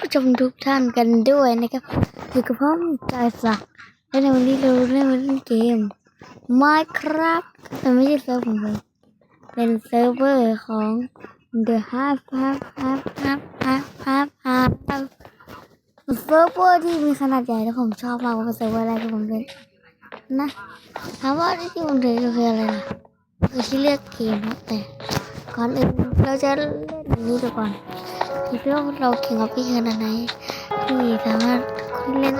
ผู้ชมทุกท่านกันด้วยนะครับอยู่กับผมจอยสักและในวันนี้เราเล่นเล่นเกม Minecraft แต่ไม่ใช่เซิร์ฟของผมเป็นเซิร์ฟเวอร์ของ The Half Half Half Half Half Half Half เซิร์ฟเวอร์ที่มีขนาดใหญ่แล้วผมชอบมากว่าเซิร์ฟเวอร์อะไรที่ผมเล่นนะถามว่าที่ผมเล่นคืออะไรล่ะคือที่เลือกเกมนะแต่ ก่อนอื่นเราจะเล่นอย่างนี้ก่อนคิดว่าเราเก่งกับพี่ขนาดไหนที่สามารถเล่น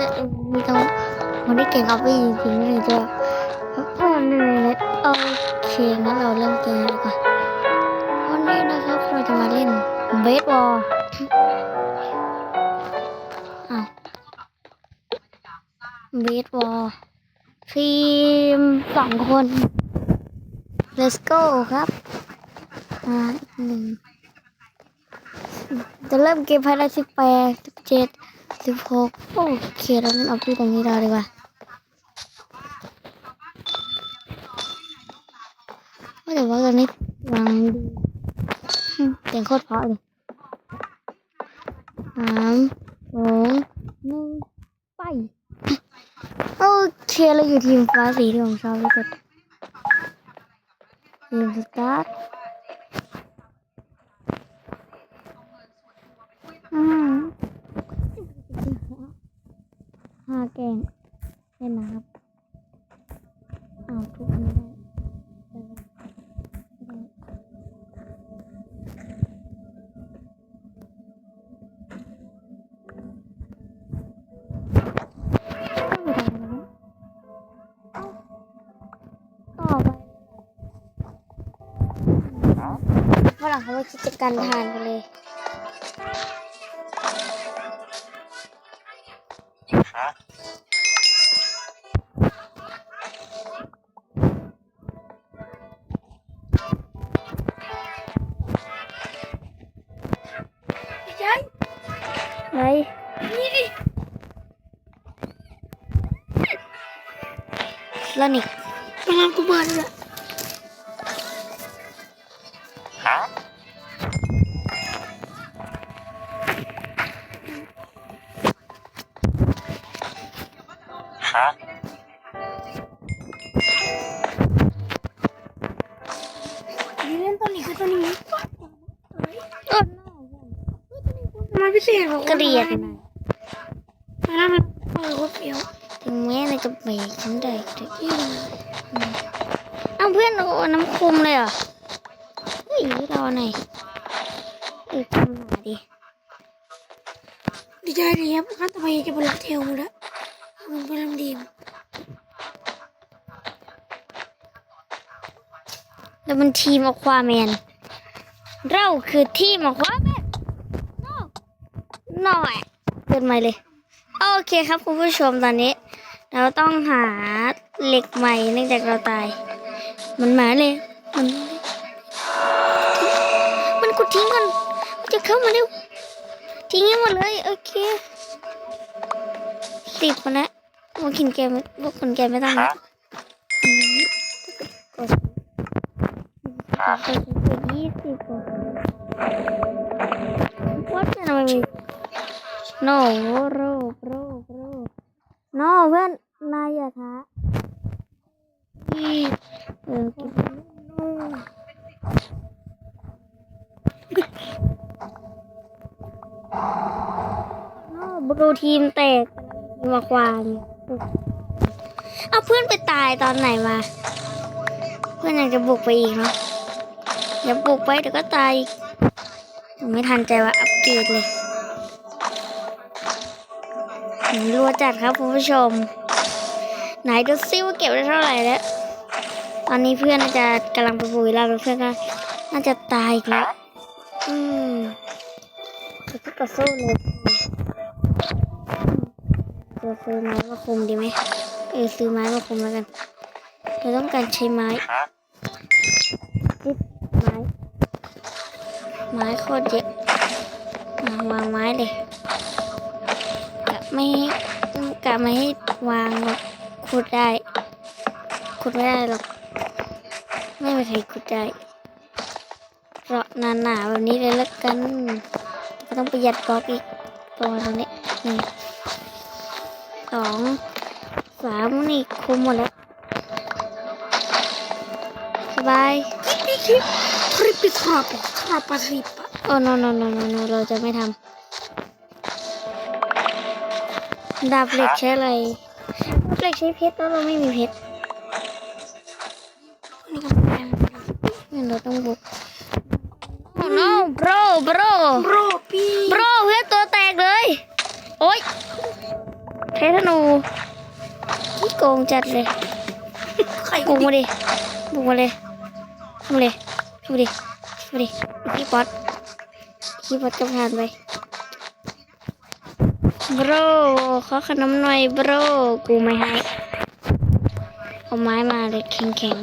มีต้องคนที่เก่งกับพี่จริงๆเลยจะเพื่อนเลยโอเคงั้นเราเริ่มเกมดีกว่าวันนี้นะครับเราจะมาเล่นเบสบอลอ้าวเบสบอลทีมสองคน let's go ครับ หนึ่งจะเริ่มเกมภายในสิบแปดสิบเจ็ดสิบหกโอเคเราเล่นเอาพี่ตรงนี้เราดีกว่าว่แต่ว่าตอนนี้วางดีเสียงโคตรเพราะเลยสามสองหนึ่งไปโอเคเราอยู่ทีมฟ้าสีที่ผมชอบที่สุดทีมสตาร์ ฝรั่งเขาว่าคิดจะกันทานกันเลยใช่ไหนนี่ดิแล้วนี่กำลังกูเบิร์นเลย กกระเดียดมาแล้วมันเปิดโคตรเฟี้ยวถึงแม้ในจะเบรกฉันได้แต่อีเอาเพื่อนเราเอาน้ำคุมเลยเหรอเฮ้ยเราไหนเออคุมหน่อยดิดีใจดีครับขั้นต่อไปจะเป็นลักเทลหมดแล้วมันเป็นลำดีมแล้วมันทีมอควาแมน เราคือทีมอควาแมน หน่อยเกินไปเลย โอเคครับคุณผู้ชมตอนนี้ เราต้องหาเหล็กใหม่เนื่องจากเราตาย มันมาเลย มันมาเลยมันกดทิ้งก่อนมันจะเข้ามาเร็ว ทิ้งให้หมดเลย โอเคสิบมาแล้วพวกขินแกไม่พวกคนแกไม่ต้องนะอืมกดกดกดกดยี่สิบกว่าวัดเนี่ยทำไมมี no bro bro bro no เพื่อนนายอย่าท้าพี่เออกิน no bro ทีมแตกมาควานเอาเพื่อนไปตายตอนไหนมาเพื่อนยังจะบุกไปอีกเนาะอย่าบุกไปเดี๋ยวก็ตายยังไม่ทันใจว่าอัปเกรดเลย รัวจัดครับคุณผู้ชม ไหนดูซิว่าเก็บได้เท่าไหร่แล้ว ตอนนี้เพื่อนน่าจะกำลังไปบุยเราเพื่อนก็น่าจะตายอีกแล้ว อืมจะก็กระสู้เลยจะซื้อไม้มาคุมดีไหมเออซื้อไม้มาคุมแล้วกัน เราต้องการใช้ไม้ไม้ ไม้โคตรเยอะมาวางไม้เลย ไม่ให้กะไม่ให้วางหรอกขุดได้ขุดไม่ได้หรอก ไม่มีใครขุดได้เพราะหนาๆแบบนี้เลยละกัน ก็ต้องประหยัดบล็อกอีกไปประมาณตรงนี้หนึ่งสองสามนี่คุมหมดแล้วสบายพี่คลิปคลิปปิดขอบขอบปะสิบอะโอ้ no no no no no เราจะไม่ทำ ดาบเหล็กใช้อะไรดาบเหล็กใช้เพชรแล้วเราไม่มีเพชรนี่ก็แพงงั้นเราต้องบุก oh no bro bro โบรพี่ bro เพื่อนตัวแตกเลย โอ๊ยใช้ธนูที่โกงจัดเลยใครบุกมาดิบุกมาเลยทำมาเลยทำมาดิทำมาดิพี่ป๊อตพี่ป๊อตจะผ่านไป บรขอขนมหน่อยบรกูไม่ให้เอาไม้มาเลยแข็งแข็ง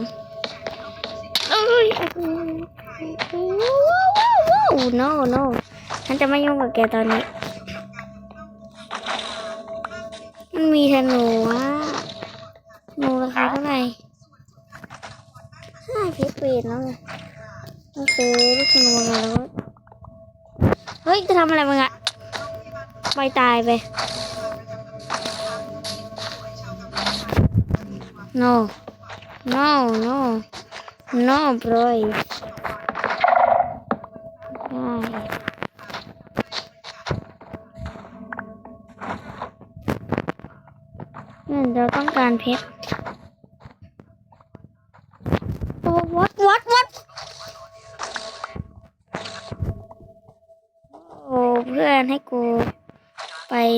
ๆเอ้ยว้าว no no ฉันจะไม่ยุ่งกับแกตอนนี้ มันมีธนูอะธนูราคาเท่าไหร่ห้าเพชรเปลี่ยนแล้วไงต้องซื้อลูกธนูมาแล้วเฮ้ยจะทำอะไรมึงอะ ไปตายไป no no no no bro ได้นั่นเราต้องการเพชร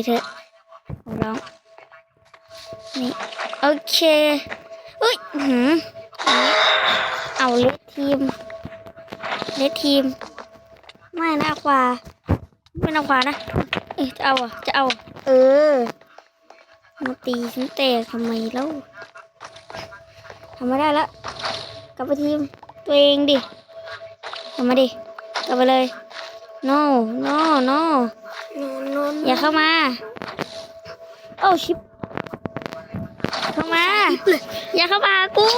เถอะร้องนี่โอเคอุ้ยหืมเอาเลดทีมเลดทีม ไม่นะควาไม่นะควานะเอ๊จะเอาอะจะเอาเออมาตีฉันแตกทำไมแล้วทำไม่ได้แล้วกลับไปทีมตัวเองดิกลับมาดิกลับไปเลย no no no นอนนอย่าเข้ามา โอ้ชิปเข้ามา อย่าเข้ามากู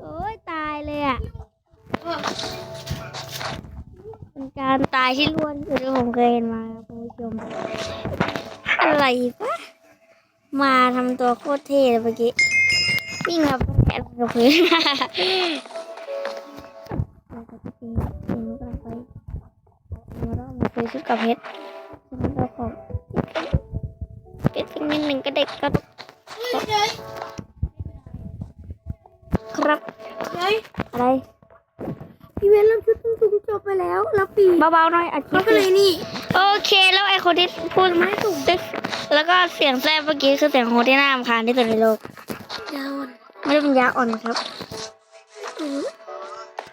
โอ้ยตายเลยอะเป็นการตายที่ล้วนที่สุดที่ผมเคยเห็นมาคุณผู้ชมอะไรปะมาทำตัวโคตรเท่เลยเมื่อกี้วิ่งกับแผลกับพื้น แล้วมาคุยชุดกับเพชรฉะนั้นเราขอเพชรสักนิดหนึ่งก็ได้ครับเฮ้ยครับเฮ้ยอะไรพี่เวนเราชุดตุ้งตุ้งจบไปแล้วแล้วปีเบาๆหน่อยอาทิเขาตย์ก็เลยนี่ โอเค แล้วไอ้คนที่พูดไม่ถูกตึ๊กแล้วก็เสียงแซ่บเมื่อกี้คือเสียงโฮที่น่ารำคาญที่สุดในโลกยาวอ่อนไม่ได้เป็นยาอ่อนครับอืม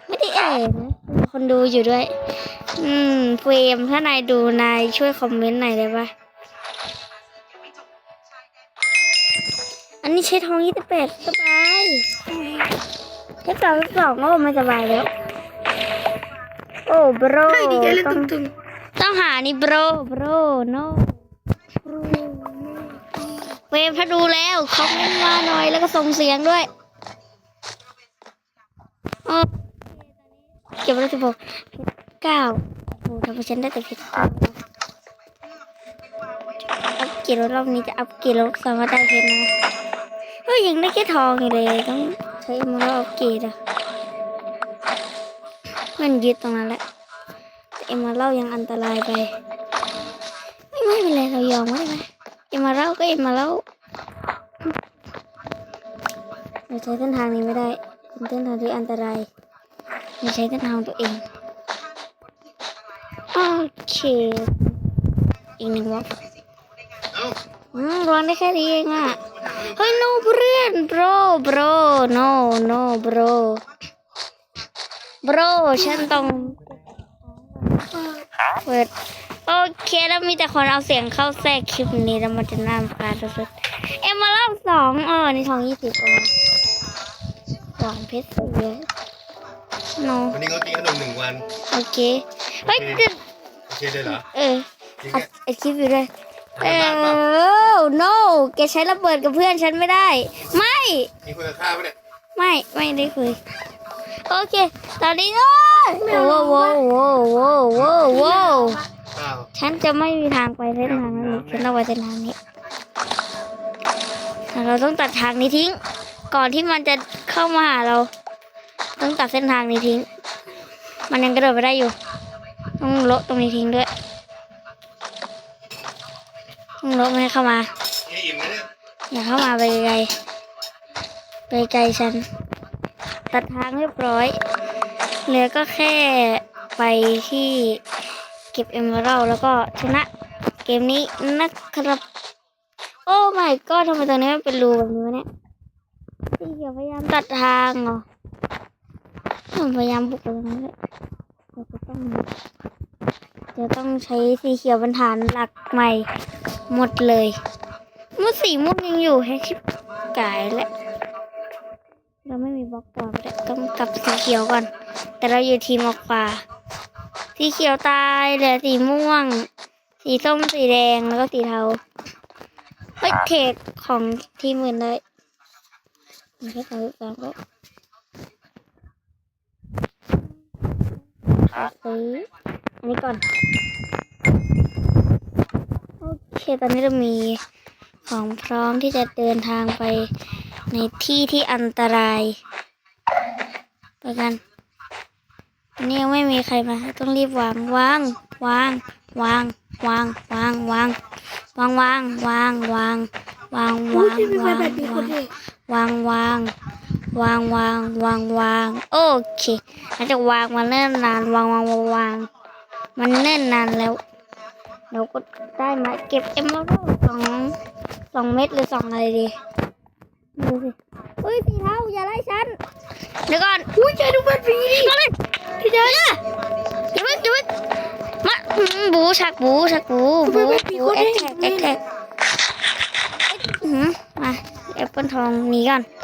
ไม่ได้เอ่ยนะมีคนดูอยู่ด้วย อืมเฟรมถ้านายดูนายช่วยคอมเมนต์หน่อยได้ปะอันนี้ใช้ทองยี่สิบแปดสบายใช้สองสองโอ้ไม่สบายแล้ว โอ้บรเฮ้ยดีใจเล่นต้องต้องหานี่บรบรโนเฟรมถ้าดูแล้วคอมเมนต์มาหน่อยแล้วก็ส่งเสียงด้วยอเคตอเก็บไว้แล้วสิบหก เก้าโอ้ทำไมฉันได้แต่เพชรเก้าอัพเกรดรอบนี้จะอัพเกรดรอบสามารถได้เพชรนะเฮ้ยยังได้แค่ทองอยู่เลยต้องใช้มืออัพเกรดอะมันยึดตรงนั้นแหละเอ็มมาเล่ายังอันตรายไป ไม่ไม่เป็นไรเรายอมก็ได้ไหมเอ็มมาเล่าก็เอ็มมาเล่าเราใช้เส้นทางนี้ไม่ได้เป็นเส้นทางที่อันตรายเราใช้เส้นทางตัวเอง โอเคอีกหนึ่งวอล์กอืมวางได้แค่นี้เองอะ เฮ้ย no เพื่อน bro bro no no bro bro ฉันต้องเปิดโอเคแล้วมีแต่คนเอาเสียงเข้าแทรกคลิปนี้แล้วมันจะน่ารำคาญสุดๆเอ็มมารอบสองเออนี่ทองยี่สิบอ๋อหวานเพชรเยอะโนวันนี้เขาตีขนมหนึ่งวัน โอเค เฮ้ยจะโอ เคเลยเหรอเออจริงอัดเนี่ยอัดคลิปอยู่ด้วยเอทำงานเปล่าอ no แกใช้ระเบิดกับเพื่อนฉันไม่ได้ ไม่ มีคุยกับข้าวปะเนี่ยไม่ไม่ได้คุย โอเค ตอนนี้โอ้ยโว้โว้โว้โว้ฉันจะไม่มีทางไปเส้นทางนั้นอีกฉันต้องไปเส้นทางนี้เราต้องตัดทางนี้ทิ้ง ก่อนที่มันจะเข้ามาหาเรา ต้องตัดเส้นทางนี้ทิ้ง มันยังกระโดดไปได้อยู่ ต้องโละตรงนี้ทิ้งด้วยต้องโละไม่ให้เข้ามานี่อิ่มไหมเนี่ยอย่าเข้ามาไปไกลไปไกลฉัน ตัดทางเรียบร้อยเหลือก็แค่ไปที่เก็บเอมเมอรัลแล้วก็ชนะเกมนี้นะครับ โอ้ไม่ก็ทำไมตรงนี้มันเป็นรูแบบนี้วะเนี่ยที่เขียวพยายามตัดทางเหรอผมพยายามบุกไปตรงนั้นเลย เราก็ต้องจะต้องใช้สีเขียวเป็นฐานหลักใหม่หมดเลยมุดสีมุดยังอยู่ให้ชิบกายแหละเราไม่มีบล็อกต่อแต่ต้องกลับสีเขียวก่อน แต่เราอยู่ทีมออกฟ้าสีเขียวตายเหลือสีม่วง สีส้มสีแดงแล้วก็สีเทาเฮ้ยเทรดของทีมอื่นเลยมีแค่สามสิบสาก็เอา ซื้ออันนี้ก่อน โอเค ตอนนี้เรามีของพร้อมที่จะเดินทางไปในที่ที่อันตราย ไปกันอันนี้ยังไม่มีใครมา ต้องรีบวางวางวางวางวางวางวางวางวางวางวางวางวางวางวางวาง วางวางวางวางวางโอเคมันจะวางมาเนิ่นนานวางวางวางวางมันเนิ่นนานแล้วเราก็ได้มาเก็บเอ็มแล้วก็สองสองเม็ดหรือสองอะไรดีดูสิอุ้ยสีเทาอย่าไล่ฉันเดี๋ยวก่อนอุ้ยเจอดูมันผีดิมาเลยพี่เจอเนี่ยอย่าเพิ่งอย่าเพิ่งมาอืมบูชักบูชักบูบูบูเอ็กแท็กเอ็กแท็กอื้อหือมาแอปเปิลทองหนีก่อนห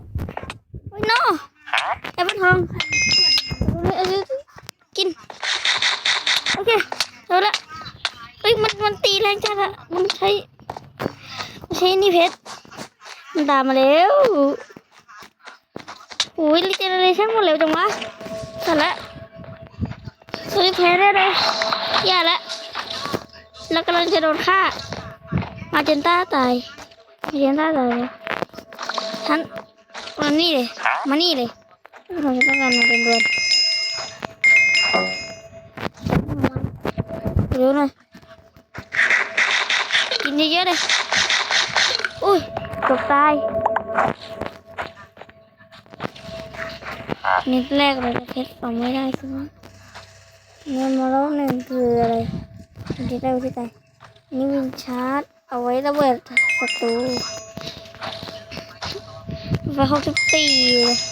ได้บัตรทองเอเอาเอากิน โอเคเอาละเฮ้ยมันมันตีแรงจังอะมันใช้มันใช้นี่เพชรมันตามมาแล้วโอ้ยรีเจนเรชั่นหมดเร็วจังวะเสร็จละซื้อแพ้ได้เลยอย่าละแล้วกำลังจะโดนฆ่า มาเจนต้าตายมาเจนต้าตายเลยฉันมานี่เลย มานี่เลย เราจะต้องการมาเป็นดวนเร็วหน่อยกินเยอะๆเลยอุ้ยตกตายนิดแรกเราจะเพชรสองไม่ได้ใช่ไหมเงินมาแล้วหนึ่งคืออะไรที่ได้ที่ตายนี่วินชาร์จเอาไว้ระเบิดประตูไฟเขาทุกตีเลย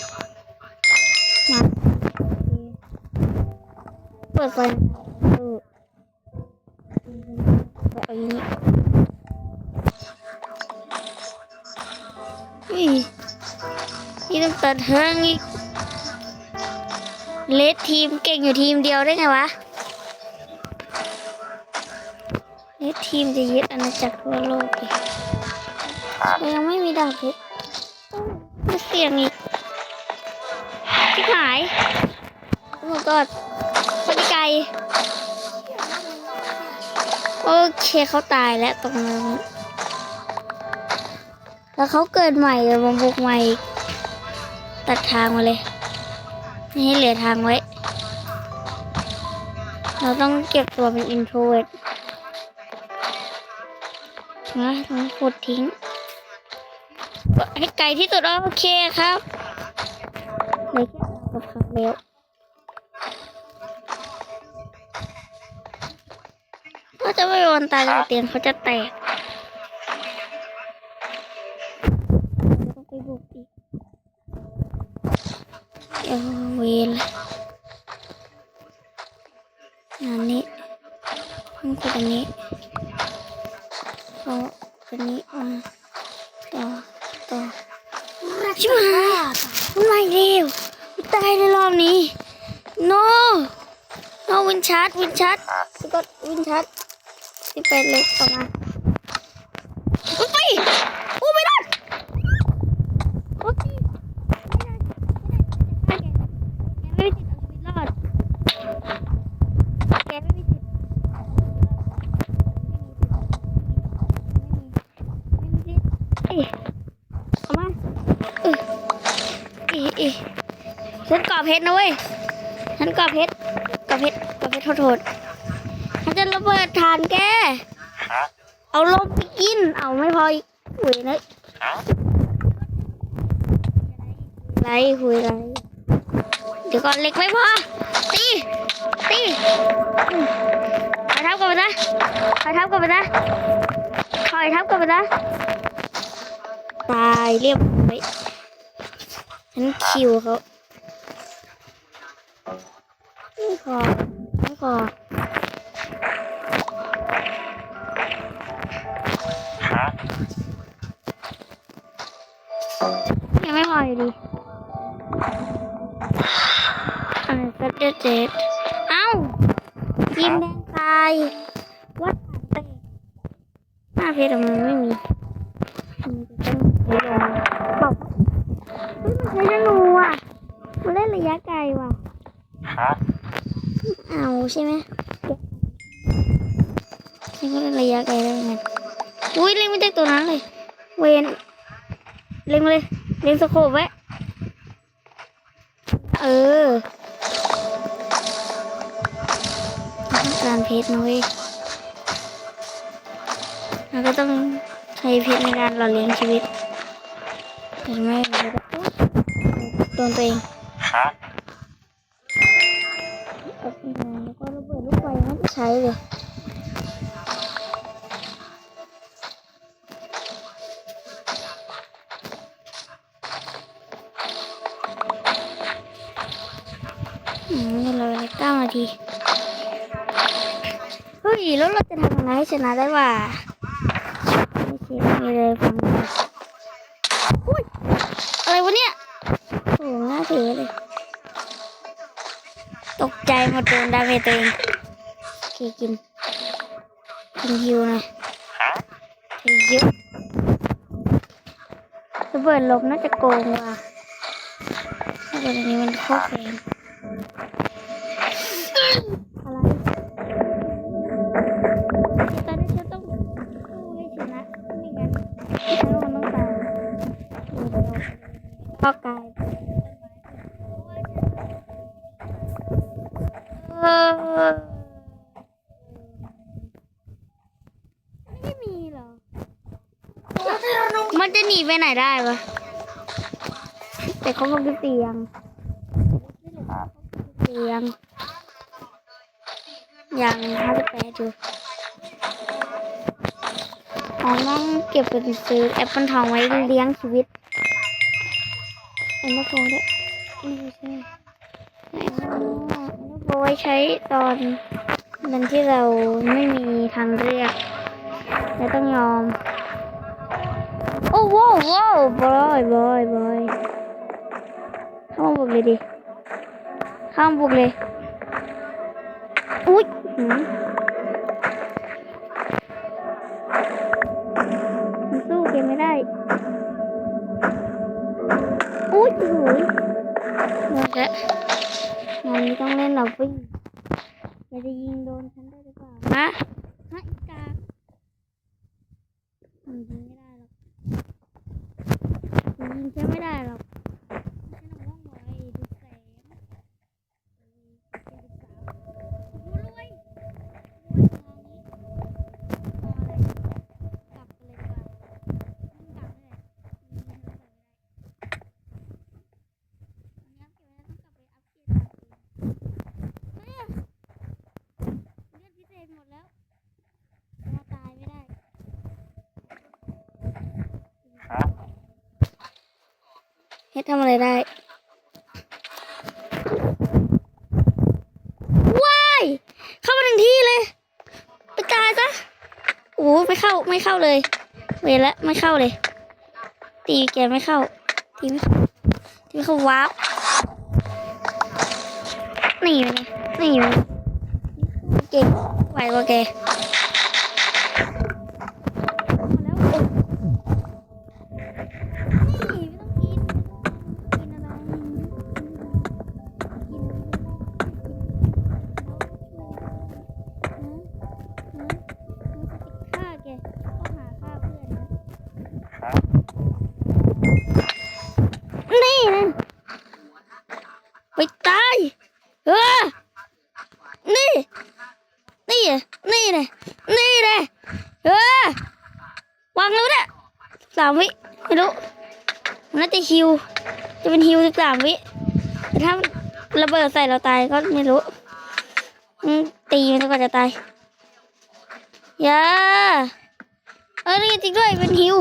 ปิดไฟออแบบนี้อุ้ยนี่ต้องตัดเทิงอีกเลดทีมเก่งอยู่ทีมเดียวได้ไงวะนี่ทีมจะยึดอาณาจักรทั่วโลกเลยยังไม่มีดาบเพชรจะเสี่ยงอีกชิบหายโอ้ my god ไปไกล โอเคเขาตายแล้วตรงนั้นแล้วเขาเกิดใหม่เลยมาบุกใหม่ ตัดทางมาเลย ไม่ให้เหลือทางไว้ เราต้องเก็บตัวเป็นอินโทรเวตนะต้องกดทิ้ง ให้ไกลที่สุดโอเคครับเลยแค่กับครั้งเดียว ก็จะไม่วันตายจากเตียงเขาจะแตกต้องไปบุกอีกเออเวรอันนี้ต้องกดอันนี้เอาอันนี้มาต่อต่อชิบหายอะมันมาอีกแล้วมันตายในรอบนี้ no no วินชาร์ดวินชาร์ดสกอตวินชาร์ด สิบแปดเล็กออกมาอุ๊ยไปอู้ไม่รอดโอ้ยไม่ได้ไม่ได้แกไม่มีสิทธิ์เอาชีวิตรอดแกไม่มีสิทธิ์ไม่มีสิทธิ์เอ้ยเอามาเออเอ้ยเอฉันกรอบเพชรนะเว้ยฉันกรอบเพชรกรอบเพชรกรอบเพชรโทษๆฉันจะ ระเบิดฐานแกเอาลมไปกิน เอาไม่พออีกหุยนะไรหุยไร เดี๋ยวก่อนเหล็กไม่พอ ตี ตีอืมถอยทับกลับไปนะถอยทับกลับไปนะถอยทับกลับไปนะ ตายเรียบร้อยฉันคิวเขาไม่พอไม่พอ ยังไม่พออยู่ดีอ่าก็เจ็ดเจ็ดเอ้าทีมแดงตายวัดเตะหน้าเพชรอะมันไม่มีมันจะต้องใช้ลงบอกเฮ้ยมันใช้ธนูอะมันเล่นระยะไกลว่ะเอาใช่ไหมฉันก็เล่นระยะไกลได้ไง อุ้ยเล่นไม่ได้ตัวนั้นเลย เวนเล็งมาเลยเล็งสโคปไว้เออต้องการเพชรนะเว้ยเราก็ต้องใช้เพชรในการหล่อเลี้ยงชีวิตเห็นไหมเราก็โดนตัวเองแล้วก็ระเบิดลูกไฟไม่ได้ใช้เลย อืมเวลาเก้านาที เฮ้ย แล้วเราจะทำยังไงให้ชนะได้วะไม่คิดไม่เลยฟังอุ้ย อะไรวะเนี่ยโอ้โหน่าเสียเลย ตกใจหมดโดนดาเมจตัวเองโอเคกิน กินฮิวหน่อยเฮ้ยเยอะระเบิดลมน่าจะโกงว่ะระเบิดอันนี้มันโคตรแรง ไปไหนได้ปะแต่เขาบอกเตียงเตียงยังห้าสิบแปดอยู่อ๋อต้องเก็บเป็นซื้อแอปเปิลทองไว้เลี้ยงชีวิตเอ็นเตอร์โฟด้วยไม่ใช่เอ็นเตอร์โฟไว้ใช้ตอนนั้นที่เราไม่มีทางเลือกและต้องยอม โอ้โว้วโว้วบอยบอยบอยเข้ามาบุกเลยดิเข้ามาบุกเลยอุ้ยหืมมันสู้เกมไม่ได้อุ้ยโอ้ยหมดแล้วงานนี้ต้องเล่นเหราวิ่งเราจะยิงโดนฉันได้หรือเปล่าฮะฮะอีกามันยิงไม่ได้หรอก มันยิงฉันไม่ได้หรอกฉันเอาว่องไวดูแสงเออเจ็ดสิบสาม โอ้รวยรวยมองนี้มองอะไรกลับไปเลยดีกว่าต้องกลับนี่แหละมีเงินใส่ไม่ได้อันนี้อัพเกรดแล้วต้องกลับไปอัพเกรดดาบเองเฮ้ยเลือดพิเศษหมดแล้วมาตายไม่ได้ เฮ็ดทำอะไรได้ว้ายเข้ามาถึงที่เลยไปตายซะโอ้ไม่เข้าไม่เข้าเลย เวละไม่เข้าเลย ตีแกไม่เข้าตีไม่เข้าตีไม่เข้าวาร์ปนี่ไงนี่ไงเก่งไหวกว่าแก สามวิไม่รู้มันน่าจะฮิว จะเป็นฮิวสิบสามวิแต่ถ้าระเบิดใส่เราตายก็ไม่รู้ตีมันกว่าจะตายอย่าเออนี่จริงด้วยเป็นฮิว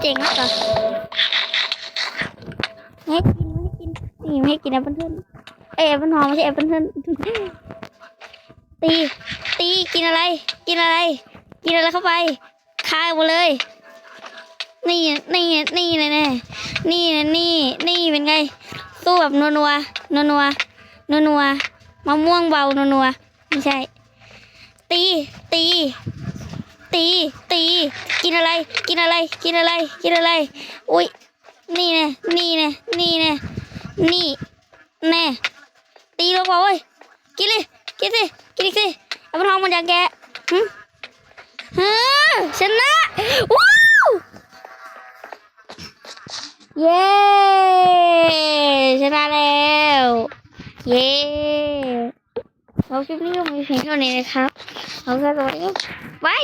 เจ๋งมากเหรอไม่ให้กินไม่ให้กินนี่ไม่ให้กินแอปเปิ้ลเทิร์นเอแอปเปิ้ลทองไม่ใช่แอปเปิ้ลเทิร์น ตี ตีกินอะไร กินอะไร กินอะไรเข้าไปคายหมดเลย นี่นี่นี่แน่แน่นี่นะนี่นี่เป็นไงสู้แบบนัวนัวนัวนัวนัวนัวมะม่วงเบานัวนัวไม่ใช่ ตี ตี ตี ตี กินอะไร กินอะไร กินอะไร กินอะไร อุ้ยนี่แน่นี่แน่นี่แน่นี่แน่ตีลงมาเว้ยกินเลยกินสิ อีกสิเอาไปทองมันย่างแกหึฮึชนะว้าวเย้ชนะแล้วเย้เราคลิปนี้ก็มีเพียงเท่านี้นะครับเราก็สวัสดีบาย